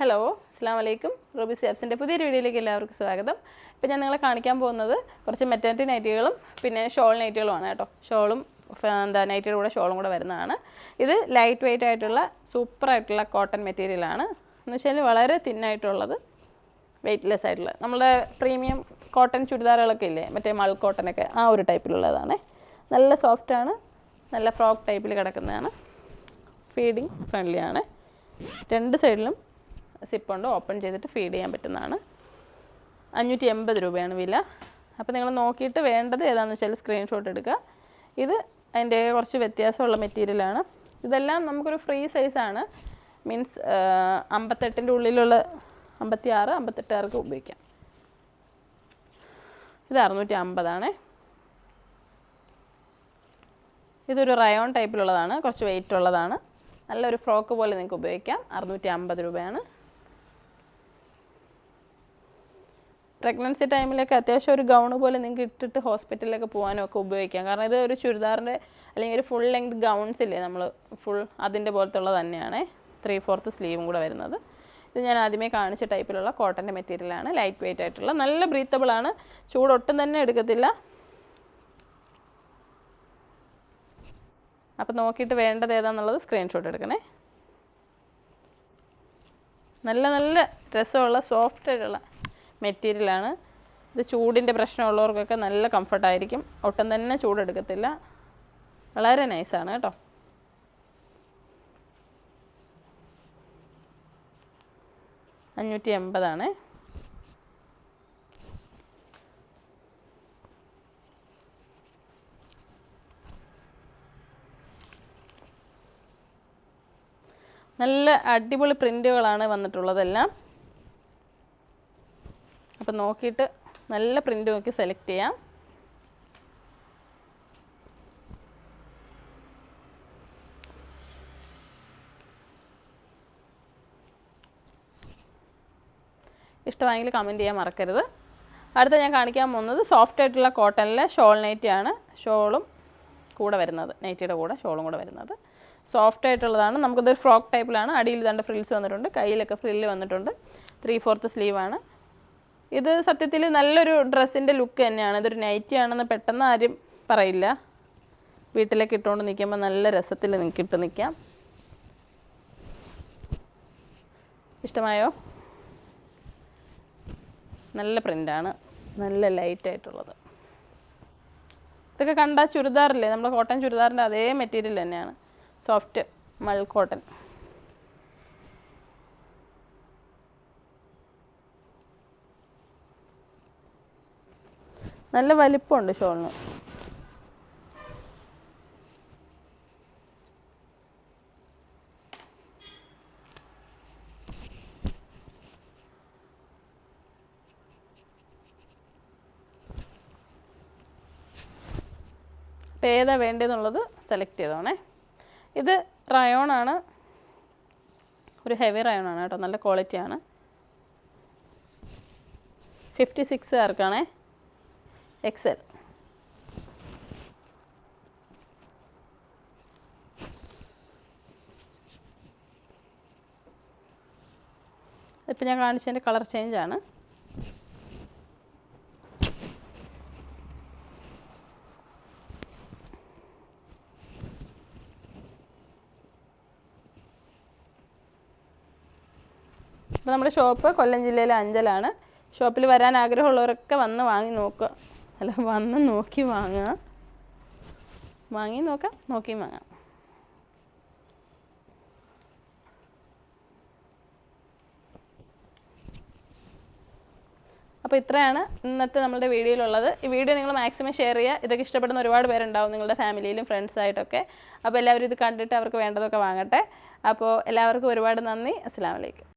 Hello അസ്സാം വലൈക്കും Ruby സിയാബ്സിന്റെ പുതിയൊരു വീഡിയോയിലേക്ക് എല്ലാവർക്കും സ്വാഗതം. ഇപ്പം ഞാൻ നിങ്ങളെ കാണിക്കാൻ പോകുന്നത് കുറച്ച് മെറ്റേണിറ്റി നൈറ്റികളും പിന്നെ ഷോൾ നൈറ്റികളുമാണ് കേട്ടോ. ഷോളും എന്താ നൈറ്റിയുടെ കൂടെ ഷോളും കൂടെ വരുന്നതാണ്. ഇത് ലൈറ്റ് വെയിറ്റ് ആയിട്ടുള്ള സൂപ്പർ ആയിട്ടുള്ള കോട്ടൺ മെറ്റീരിയലാണ് എന്ന് വെച്ചാൽ വളരെ തിന്നായിട്ടുള്ളത് വെയ്റ്റ്ലെസ് ആയിട്ടുള്ളത് നമ്മുടെ പ്രീമിയം കോട്ടൺ ചുരിദാറുകളൊക്കെ ഇല്ലേ മറ്റേ മൾ കോട്ടനൊക്കെ ആ ഒരു ടൈപ്പിലുള്ളതാണ് നല്ല സോഫ്റ്റാണ് നല്ല ഫ്രോക്ക് ടൈപ്പിൽ കിടക്കുന്നതാണ്. ഫീഡിങ് ഫ്രണ്ട്ലിയാണ് രണ്ട് സൈഡിലും സിപ്പുണ്ട് ഓപ്പൺ ചെയ്തിട്ട് ഫീഡ് ചെയ്യാൻ പറ്റുന്നതാണ്. അഞ്ഞൂറ്റി എൺപത് രൂപയാണ് വില. അപ്പോൾ നിങ്ങൾ നോക്കിയിട്ട് വേണ്ടത് ഏതാണെന്ന് വെച്ചാൽ സ്ക്രീൻഷോട്ട് എടുക്കുക. ഇത് അതിന്റെ കുറച്ച് വ്യത്യാസമുള്ള മെറ്റീരിയലാണ് ഇതെല്ലാം നമുക്കൊരു ഫ്രീ സൈസാണ് മീൻസ് അമ്പത്തെട്ടിന്റെ ഉള്ളിലുള്ള അമ്പത്തി ആറ് അമ്പത്തെട്ടാർക്ക് ഉപയോഗിക്കാം. ഇത് അറുന്നൂറ്റി അമ്പതാണേ ഇതൊരു റയോൺ ടൈപ്പിലുള്ളതാണ് കുറച്ച് വെയിറ്റ് ഉള്ളതാണ്. നല്ലൊരു ഫ്രോക്ക് പോലെ നിങ്ങൾക്ക് ഉപയോഗിക്കാം. അറുന്നൂറ്റി അമ്പത് രൂപയാണ്. പ്രഗ്നൻസി ടൈമിലൊക്കെ അത്യാവശ്യം ഒരു ഗൗൺ പോലെ നിങ്ങൾക്ക് ഇട്ടിട്ട് ഹോസ്പിറ്റലിലൊക്കെ പോകാനൊക്കെ ഉപയോഗിക്കാം. കാരണം ഇത് ഒരു ചുരിദാറിന്റെ അല്ലെങ്കിൽ ഒരു ഫുൾ ലെങ്ത് ഗൗൺസ് ഇല്ലേ നമ്മൾ ഫുൾ അതിന്റെ പോലത്തെ ഉള്ളത് തന്നെയാണ്. ത്രീ ഫോർത്ത് സ്ലീവും കൂടെ വരുന്നത്. ഇത് ഞാൻ ആദ്യമേ കാണിച്ച ടൈപ്പിലുള്ള കോട്ടന്റെ മെറ്റീരിയലാണ് ലൈറ്റ് വെയിറ്റ് ആയിട്ടുള്ള. നല്ല ബ്രീത്തബിൾ ആണ്. ചൂടൊട്ടും തന്നെ എടുക്കത്തില്ല. അപ്പം നോക്കിയിട്ട് വേണ്ടത് ഏതാണെന്നുള്ളത് സ്ക്രീൻഷോട്ട് എടുക്കണേ. നല്ല നല്ല രസമുള്ള സോഫ്റ്റ് ആയിട്ടുള്ള മെറ്റീരിയലാണ്. ഇത് ചൂടിന്റെ പ്രശ്നമുള്ളവർക്കൊക്കെ നല്ല കംഫർട്ടായിരിക്കും. ഒട്ടും തന്നെ ചൂടെടുക്കത്തില്ല. വളരെ നൈസാണ് കേട്ടോ. അഞ്ഞൂറ്റി എൺപതാണ് നല്ല അടിപൊളി പ്രിന്റുകളാണ് വന്നിട്ടുള്ളതെല്ലാം. അപ്പം നോക്കിയിട്ട് നല്ല പ്രിന്റ് നോക്കി സെലക്ട് ചെയ്യാം. ഇഷ്ടമായെങ്കിൽ കമന്റ് ചെയ്യാൻ മറക്കരുത്. അടുത്ത ഞാൻ കാണിക്കാൻ പോകുന്നത് സോഫ്റ്റ് ആയിട്ടുള്ള കോട്ടണിലെ ഷോൾ നൈറ്റിയാണ് ഷോളും കൂടെ വരുന്നത്. നൈറ്റിയുടെ കൂടെ ഷോളും കൂടെ വരുന്നത്. സോഫ്റ്റ് ആയിട്ടുള്ളതാണ്. നമുക്കിതൊരു ഫ്രോക്ക് ടൈപ്പിലാണ് അടിയിൽ രണ്ട് ഫ്രിൽസ് വന്നിട്ടുണ്ട്. കയ്യിലൊക്കെ ഫ്രില്ല് വന്നിട്ടുണ്ട്. ത്രീ ഫോർത്ത് സ്ലീവാണ് ഇത് സത്യത്തിൽ നല്ലൊരു ഡ്രസ്സിന്റെ ലുക്ക് തന്നെയാണ്. ഇതൊരു നൈറ്റി ആണെന്ന് പെട്ടെന്ന് ആരും പറയില്ല. വീട്ടിലേക്ക് ഇട്ടുകൊണ്ട് നിൽക്കുമ്പോൾ നല്ല രസത്തിൽ ഇട്ട് നിൽക്കാം ഇഷ്ടമായോ? നല്ല പ്രിന്റാണ് നല്ല ലൈറ്റായിട്ടുള്ളത് ഇതൊക്കെ കണ്ട ചുരിദാറില്ലേ? നമ്മുടെ കോട്ടൺ ചുരിദാറിന്റെ അതേ മെറ്റീരിയൽ തന്നെയാണ്. സോഫ്റ്റ് മൾ കോട്ടൺ നല്ല വലിപ്പമുണ്ട് ഷോളിന്. അപ്പോൾ ഏതാ വേണ്ടതെന്നുള്ളത് സെലക്ട് ചെയ്തോണേ ഇത് റയോൺ ആണ്. ഒരു ഹെവി റയോൺ ആണ് കേട്ടോ നല്ല ക്വാളിറ്റിയാണ് ഫിഫ്റ്റി സിക്സ് ആർക്കാണേ എക്സൽ ഇപ്പം ഞാൻ കാണിച്ചതിന്റെ കളർ ചേഞ്ച് ആണ്. അപ്പോൾ നമ്മുടെ ഷോപ്പ് കൊല്ലം ജില്ലയിലെ അഞ്ചലാണ്. ഷോപ്പിൽ വരാൻ ആഗ്രഹമുള്ളവരൊക്കെ വന്ന് വാങ്ങി നോക്കുക. അല്ല വന്ന് നോക്കി വാങ്ങുക വാങ്ങി നോക്കാം നോക്കി വാങ്ങാം. അപ്പോൾ ഇത്രയാണ് ഇന്നത്തെ നമ്മുടെ വീഡിയോയിലുള്ളത്. ഈ വീഡിയോ നിങ്ങൾ മാക്സിമം ഷെയർ ചെയ്യുക. ഇതൊക്കെ ഇഷ്ടപ്പെടുന്ന ഒരുപാട് പേരുണ്ടാവും നിങ്ങളുടെ ഫാമിലിയിലും ഫ്രണ്ട്സായിട്ടൊക്കെ അപ്പോൾ എല്ലാവരും ഇത് കണ്ടിട്ട് അവർക്ക് വേണ്ടതൊക്കെ വാങ്ങട്ടെ. അപ്പോൾ എല്ലാവർക്കും ഒരുപാട് നന്ദി. അസ്സാം വലൈക്കും